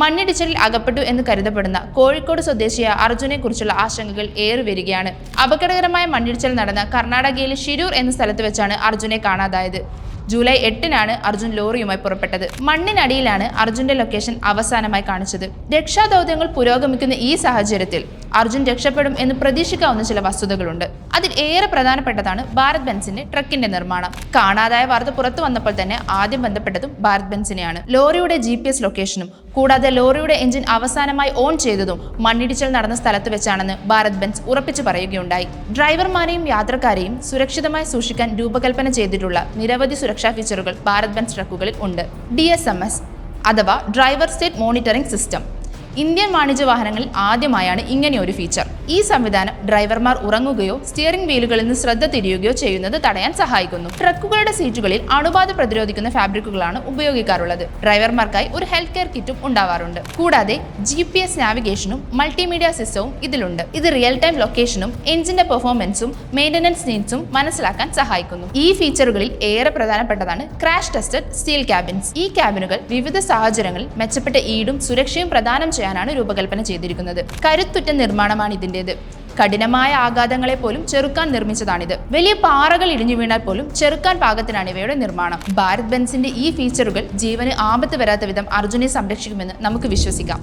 മണ്ണിടിച്ചിലിൽ അകപ്പെട്ടു എന്ന് കരുതപ്പെടുന്ന കോഴിക്കോട് സ്വദേശിയായ അർജുനെ കുറിച്ചുള്ള ആശങ്കകൾ ഏറി വരികയാണ്. അപകടകരമായ മണ്ണിടിച്ചിൽ നടന്ന കർണാടകയിലെ ഷിരൂർ എന്ന സ്ഥലത്ത് വെച്ചാണ് അർജുനെ കാണാതായത്. ജൂലൈ എട്ടിനാണ് അർജുൻ ലോറിയുമായി പുറപ്പെട്ടത്. മണ്ണിനടിയിലാണ് അർജുന്റെ ലൊക്കേഷൻ അവസാനമായി കാണിച്ചത്. രക്ഷാദൗത്യങ്ങൾ പുരോഗമിക്കുന്ന ഈ സാഹചര്യത്തിൽ അർജുൻ രക്ഷപ്പെടും എന്ന് പ്രതീക്ഷിക്കാവുന്ന ചില വസ്തുതകളുണ്ട്. അതിൽ ഏറെ പ്രധാനപ്പെട്ടതാണ് ഭാരത് ബെൻസിന്റെ ട്രക്കിന്റെ നിർമ്മാണം. കാണാതായ വാർത്ത പുറത്തു വന്നപ്പോൾ തന്നെ ആദ്യം ബന്ധപ്പെട്ടതും ഭാരത് ബെൻസിനെയാണ്. ലോറിയുടെ ജി പി എസ് ലൊക്കേഷനും കൂടാതെ ലോറിയുടെ എഞ്ചിൻ അവസാനമായി ഓൺ ചെയ്തതും മണ്ണിടിച്ചിൽ നടന്ന സ്ഥലത്ത് വെച്ചാണെന്ന് ഭാരത് ബെൻസ് ഉറപ്പിച്ചു പറയുകയുണ്ടായി. ഡ്രൈവർമാരെയും യാത്രക്കാരെയും സുരക്ഷിതമായി സൂക്ഷിക്കാൻ രൂപകൽപ്പന ചെയ്തിട്ടുള്ള നിരവധി സുരക്ഷാ ഫീച്ചറുകൾ ഭാരത് ബെൻസ് ട്രക്കുകളിൽ ഉണ്ട്. ഡി അഥവാ driver state monitoring system Indian വാണിജ്യ വാഹനങ്ങളിൽ ആദ്യമായാണ് ഇങ്ങനെയൊരു ഫീച്ചർ ഈ സംവിധാനം ഡ്രൈവർമാർ ഉറങ്ങുകയോ സ്റ്റിയറിംഗ് വീലുകളിൽ നിന്ന് ശ്രദ്ധ തിരിയുകയോ ചെയ്യുന്നത് തടയാൻ സഹായിക്കുന്നു. ട്രക്കുകളുടെ സീറ്റുകളിൽ അണുബാധ പ്രതിരോധിക്കുന്ന ഫാബ്രിക്കുകളാണ് ഉപയോഗിക്കാറുള്ളത്. ഡ്രൈവർമാർക്കായി ഒരു ഹെൽത്ത് കെയർ കിറ്റും ഉണ്ടാവാറുണ്ട്. കൂടാതെ ജി പി എസ് നാവിഗേഷനും മൾട്ടിമീഡിയ സിസ്റ്റവും ഇതിലുണ്ട്. ഇത് റിയൽ ടൈം ലൊക്കേഷനും എഞ്ചിന്റെ പെർഫോമൻസും മെയിന്റനൻസ് നീഡ്സും മനസ്സിലാക്കാൻ സഹായിക്കുന്നു. ഈ ഫീച്ചറുകളിൽ ഏറെ പ്രധാനപ്പെട്ടതാണ് ക്രാഷ് ടെസ്റ്റഡ് സ്റ്റീൽ ക്യാബിൻസ് ഈ ക്യാബിനുകൾ വിവിധ സാഹചര്യങ്ങളിൽ മെച്ചപ്പെട്ട ഈടും സുരക്ഷയും പ്രദാനം ചെയ്യാനാണ് രൂപകൽപ്പന ചെയ്തിരിക്കുന്നത്. കരുത്തുറ്റ നിർമ്മാണമാണ് ഇതിന്റെത്. കഠിനമായ ആഘാതങ്ങളെ പോലും ചെറുക്കാൻ നിർമ്മിച്ചതാണിത്. വലിയ പാറകൾ ഇടിഞ്ഞു വീണാൽ പോലും ചെറുക്കാൻ പാകത്തിനാണ് ഇവയുടെ നിർമ്മാണം. ഭാരത് ബെൻസിന്റെ ഈ ഫീച്ചറുകൾ ജീവന് ആപത്ത് വരാത്ത വിധം അർജുനെ സംരക്ഷിക്കുമെന്ന് നമുക്ക് വിശ്വസിക്കാം.